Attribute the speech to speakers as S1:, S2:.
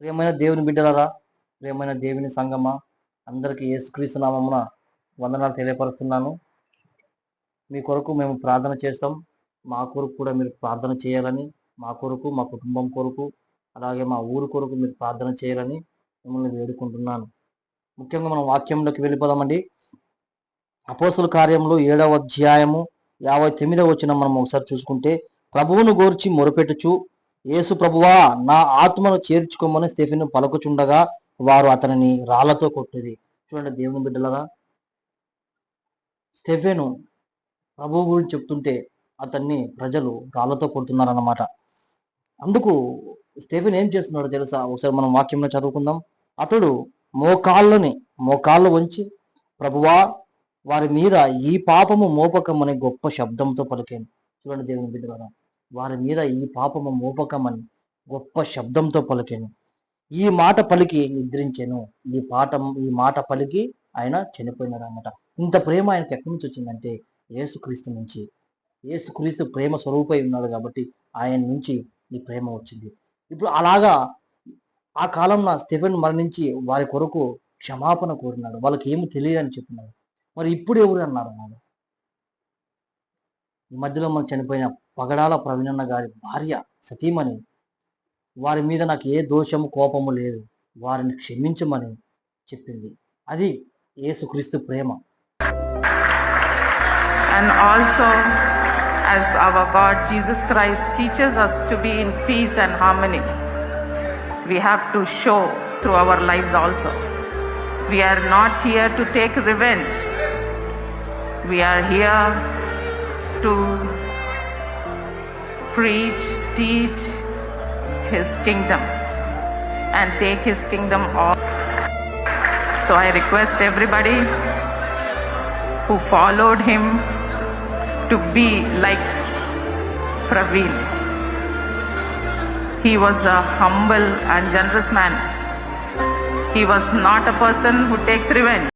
S1: ప్రియమైన దేవుని బిడ్డలారా ప్రియమైన దేవుని సంగమ అందరికీ ఏసుక్రీస్తు నామమున వందనాలు తెలియపరుస్తున్నాను. మీ కొరకు మేము ప్రార్థన చేస్తాం. మా కొరకు కూడా మీరు ప్రార్థన చేయాలని మా కొరకు మా కుటుంబం కొరకు అలాగే మా ఊరు కొరకు మీరు ప్రార్థన చేయాలని మిమ్మల్ని వేడుకుంటున్నాను. ముఖ్యంగా మనం వాక్యంలోకి వెళ్ళిపోదామండి. అపోసల కార్యంలో ఏడవ అధ్యాయము యాభై తొమ్మిదవ వచ్చిన మనం ఒకసారి చూసుకుంటే ప్రభువును గోర్చి మొరపెట్టుచు యేసు ప్రభువా నా ఆత్మను చేర్చుకోమని స్టెఫెను పలుకుచుండగా వారు అతనిని రాళ్ళతో కొట్టిరి. చూడండి దేవుని బిడ్డలరా స్టెఫెను ప్రభువు గురించి చెప్తుంటే అతన్ని ప్రజలు రాళ్ళతో కొడుతున్నారన్నమాట. అందుకు స్టెఫెన్ ఏం చేస్తున్నాడో తెలుసా? ఒకసారి మనం వాక్యంలో చదువుకుందాం. అతడు మోకాళ్ళని మోకాళ్ళు వంచి ప్రభువా వారి మీద ఈ పాపము మోపకం అనే గొప్ప శబ్దంతో పలికాను. చూడండి దేవుని బిడ్డలారా వారి మీద ఈ పాపము మోపకమని గొప్ప శబ్దంతో పలికాను. ఈ మాట పలికి నిద్రించాను. ఈ పాఠం ఈ మాట పలికి ఆయన చనిపోయినారన్నమాట. ఇంత ప్రేమ ఆయనకి ఎక్కడి నుంచి వచ్చిందంటే ఏసుక్రీస్తు నుంచి. ఏసుక్రీస్తు ప్రేమ స్వరూపై ఉన్నాడు కాబట్టి ఆయన నుంచి ఈ ప్రేమ వచ్చింది. ఇప్పుడు అలాగా ఆ కాలంలో స్టెఫెన్ మరణించి వారి కొరకు క్షమాపణ కోరినాడు. వాళ్ళకి ఏమి తెలియదని చెప్పినాడు. మరి ఇప్పుడు ఎవరు అన్నారు అన్నాడు? ఈ మధ్యలో మనం చనిపోయిన పగడాల ప్రవీణన్న గారి భార్య సతీమణి వారి మీద నాకు ఏ దోషము కోపము లేదు వారిని క్షమించమని చెప్పింది అది యేసుక్రీస్తు ప్రేమ
S2: And also, as our God Jesus Christ teaches us to be in peace and harmony, we have to show through our lives also. We are not here to take revenge, we are here to preach, teach His kingdom and take His kingdom off. So I request everybody who followed him to be like Praveen. He was a humble and generous man. He was not a person who takes revenge.